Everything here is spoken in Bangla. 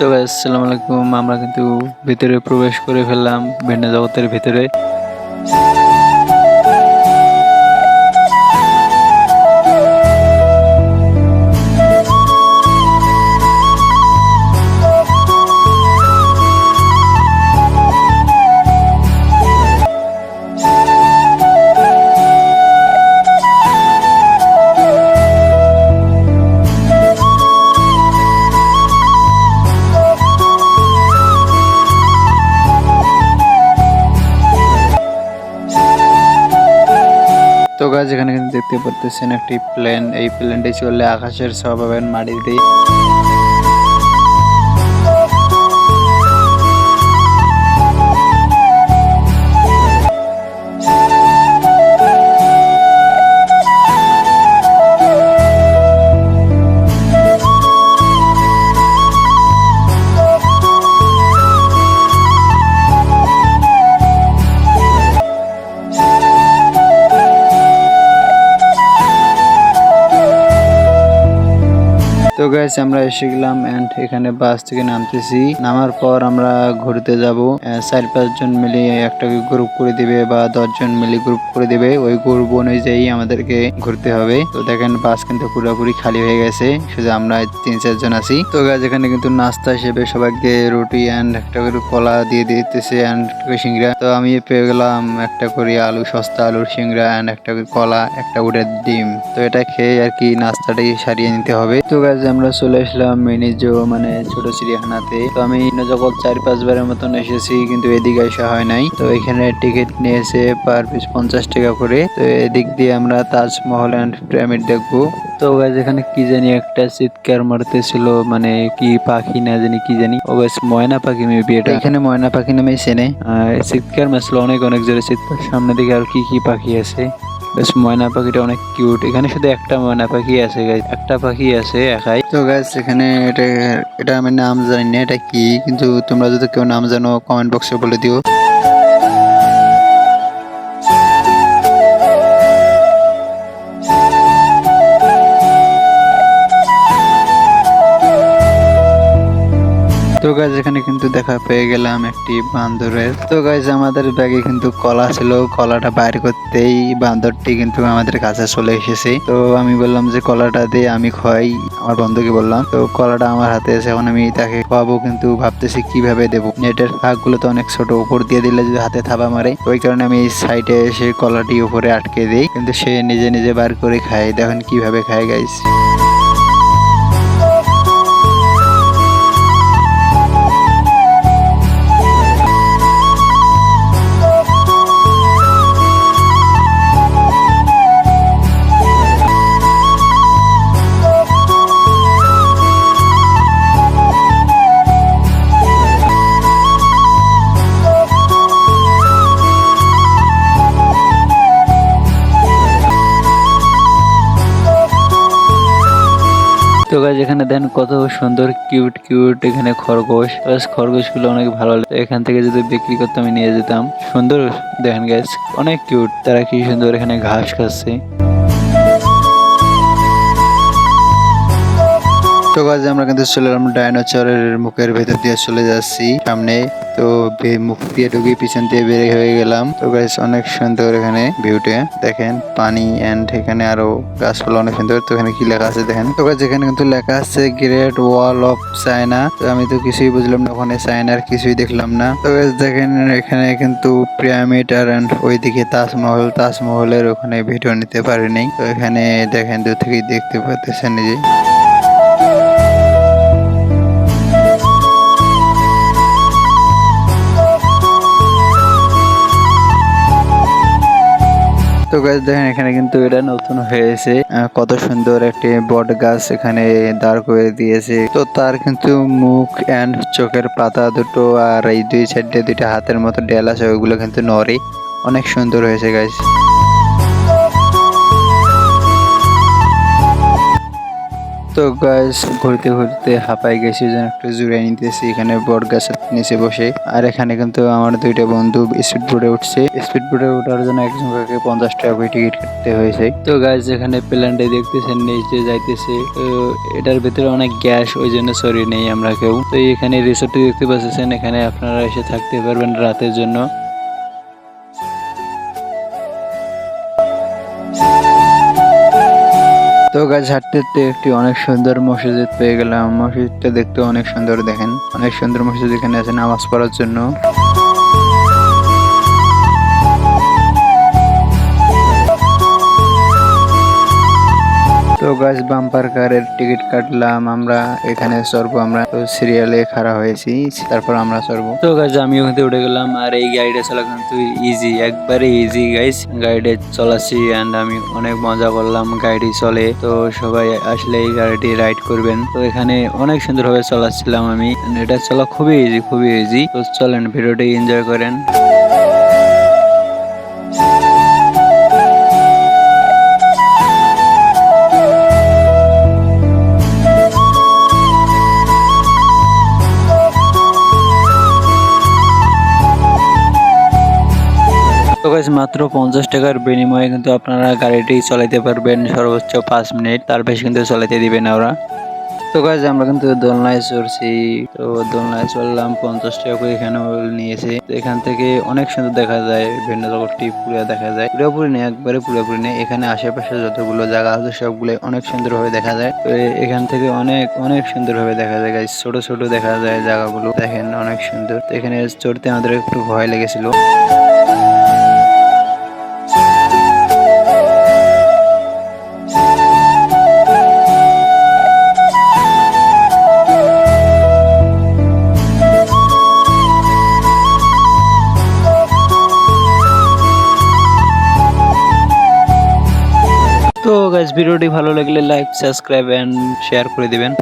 তো আসসালামু আলাইকুম। আমরা কিন্তু ভিতরে প্রবেশ করে ফেললাম ভিন্ন জগতের ভিতরে। গাছ এখানে কিন্তু দেখতে পারতেছেন একটি প্লেন এই প্লেনটি চললে আকাশের সব মাটি মাটিতে তো গাইস আমরা এসে গেলাম এন্ড এখানে বাস থেকে নামতেছি। নামার পর আমরা ঘুরতে যাব। চার পাঁচজন মিলে একটা গ্রুপ করে দিবে বা দশজন মিলে গ্রুপ করে দিবে। ওই গ্রুপ অনুযায়ী আমাদেরকে ঘুরতে হবে। তো দেখেন বাস কিন্তু পুরোপুরি খালি হয়ে গেছে। শুধু আমরা তিন চারজন আছি। তো গাছ এখানে কিন্তু নাস্তা হিসেবে সবাইকে রুটি অ্যান্ড একটা করে কলা দিয়ে দিতেছে অ্যান্ড সিংড়া তো আমি পেয়ে গেলাম একটা করে আলু, সস্তা আলুর সিংড়া অ্যান্ড একটা করে কলা, একটা উডের ডিম। তো এটা খেয়ে আর কি নাস্তাটাই সারিয়ে নিতে হবে। তো গাছ আমরা চলে আসলাম মিনিজো মানে ছোট চিড়িয়াখানাতে। তো আমি জগৎ চার পাঁচবারের মতন এসেছি কিন্তু এদিকে আসা হয় নাই। তো এখানে টিকিট নিয়েছে পার পিস পঞ্চাশ টাকা করে। তো এদিক দিয়ে আমরা তাজমহল অ্যান্ড পিরামিড দেখব। তো গাছ এখানে কি জানি একটা চিৎকার মারতেছিল মানে কি পাখি না জানি কি জানি। ও গাছ ময়না পাখি মেবি এটা। এখানে ময়না পাখি নামে চেনে। আর চিৎকার মারছিল অনেক অনেক জোরে চিৎকার। সামনে দিকে আর কি কি পাখি আছে? বেশ ময়না পাখিটা অনেক কিউট এখানে শুধু একটা ময়না পাখি আছে। একটা পাখি আছে একাই। তো গাছ এখানে এটা এটা আমি নাম জানি না, এটা কি? কিন্তু তোমরা যদি কেউ নাম জানো কমেন্ট বক্সে বলে দিও। গাইজ এখানে কিন্তু দেখা পেয়ে গেলাম একটি বান্দরের। তো গাইজ আমাদের ব্যাগে কিন্তু কলা ছিল। কলাটা বাইর করতেই বান্দরটি কিন্তু আমাদের কাছে চলে এসেছে। তো আমি বললাম যে, কলাটা দিয়ে আমি খাই। আমার বন্ধুকে বললাম। তো কলাটা আমার হাতে এসে এখন আমি তাকে খাওয়াবো। কিন্তু ভাবতেছি কীভাবে দেবো? নেটের ফাঁকগুলো তো অনেক ছোট, উপর দিয়ে দিলে যদি হাতে থাবা মারে। ওই কারণে আমি সাইডে এসে কলাটি উপরে আটকে দিই। কিন্তু সে নিজে নিজে বার করে খায়। দেখেন কীভাবে খায় গাইজ তো গাছ এখানে দেন কত সুন্দর কিউট কিউট এখানে খরগোশ। খরগোশগুলো অনেক ভালো লাগে এখান থেকে যদি বিক্রি করতে আমি নিয়ে যেতাম। সুন্দর, দেখেন গাছ অনেক কিউট তারা কি সুন্দর এখানে ঘাস খাচ্ছে। তো গাছ আমরা কিন্তু চলে এলাম ডাইনোসরের মুখের ভেতর দিয়ে চলে যাচ্ছি, সামনে। তো মুখ দিয়ে ঢুকে পিছন দিয়ে বেরিয়ে হয়ে গেলাম। তো গাছ অনেক সুন্দর এখানে ভিউটা দেখেন, পানি এন্ড এখানে আরও গাছপালা অনেক সুন্দর। তো এখানে কি লেখা আছে দেখেন? তো গাছ এখানে কিন্তু লেখা আছে গ্রেট ওয়াল অফ চায়না তো আমি তো কিছুই বুঝলাম না, ওখানে চায়নার কিছুই দেখলাম না। তো গাছ দেখেন, এখানে কিন্তু পিরামিড আর ওইদিকে তাজমহল। তাজমহলের ওখানে ভিডিও নিতে পারিনি। তো এখানে দেখেন, দূর থেকেই দেখতে পাচ্ছেন নিজে তো গাছ দেখেন এখানে কিন্তু এটা নতুন হয়েছে। কত সুন্দর একটি বট গাছ এখানে দাঁড় করে দিয়েছে। তো তার কিন্তু মুখ অ্যান্ড চোখের পাতা দুটো আর এই দুই সাইডে দুইটা হাতের মতো ডেল আছে, ওইগুলো কিন্তু নরে অনেক সুন্দর হয়েছে গাছ তো গাছ ঘুরতে ঘুরতে হাঁপাই গেছি, যেন একটু জুড়ে নিতেছি। এখানে বট গাছের নিচে বসে। আর এখানে কিন্তু আমার দুইটা বন্ধু স্পিড বোর্ডে উঠছে। স্পিড বোর্ডে ওঠার জন্য একজনকে পঞ্চাশ টাকা করে টিকিট কাটতে হয়েছে। তো গাছ এখানে প্ল্যানটা দেখতেছেন, নিচে যাইতেছে। তো এটার ভিতরে অনেক গ্যাস ওই জন্য সরি নেই আমরা কেউ। তো এখানে রিসোর্টটি দেখতে পাচ্ছেন, এখানে আপনারা এসে থাকতে পারবেন রাতের জন্য। তো গাছ হাঁটতে হাঁটতে একটি অনেক সুন্দর মসজিদ পেয়ে গেলাম। মসজিদটা দেখতে অনেক সুন্দর, দেখেন। অনেক সুন্দর মসজিদ এখানে আছে নামাজ পড়ার জন্য। তো গাছ বাম্পার কারের টিকিট কাটলাম, আমরা এখানে চড়বো আমরা তো সিরিয়ালে খাড়া হয়েছি, তারপর আমরা চড়বো তো গাছ আমি ওখানে উঠে গেলাম, আর এই গাড়িটা চলা কিন্তু ইজি একবারে ইজি গাইস গাড়িটা চলাচ্ছি অ্যান্ড আমি অনেক মজা করলাম গাড়ি চলে। তো সবাই আসলে এই গাড়িটি রাইড করবেন। তো এখানে অনেক সুন্দরভাবে চলাচ্ছিলাম আমি এটা চলা খুবই ইজি খুবই ইজি তো চলেন, ভিডিওটি এনজয় করেন। গাইস মাত্র পঞ্চাশ টাকার বিনিময়ে কিন্তু আপনারা গাড়িটি চালাতে পারবেন সর্বোচ্চ পাঁচ মিনিট। তার বেশি কিন্তু চালাতে দিবে না ওরা। তো গাইজ আমরা কিন্তু দোলনায় চড়ছি। তো দোলনায় চললাম পঞ্চাশ টাকা করে এখানে নিয়েছে। এখান থেকে অনেক সুন্দর দেখা যায়, ভিন্ন জগৎটি পুরো দেখা যায়। পুরোপুরি নেই, একবারে পুরোপুরি নেই। এখানে আশেপাশে যতগুলো জায়গা আছে, সবগুলো অনেক সুন্দরভাবে দেখা যায়। তো এখান থেকে অনেক অনেক সুন্দরভাবে দেখা যায় গাইজ ছোট ছোট দেখা যায় জায়গাগুলো। দেখেন, অনেক সুন্দর। তো এখানে চড়তে আমাদের একটু ভয় লেগেছিল। তো গাইজ ভিডিওটি ভালো লাগলে লাইক সাবস্ক্রাইব অ্যান্ড শেয়ার করে দিবেন।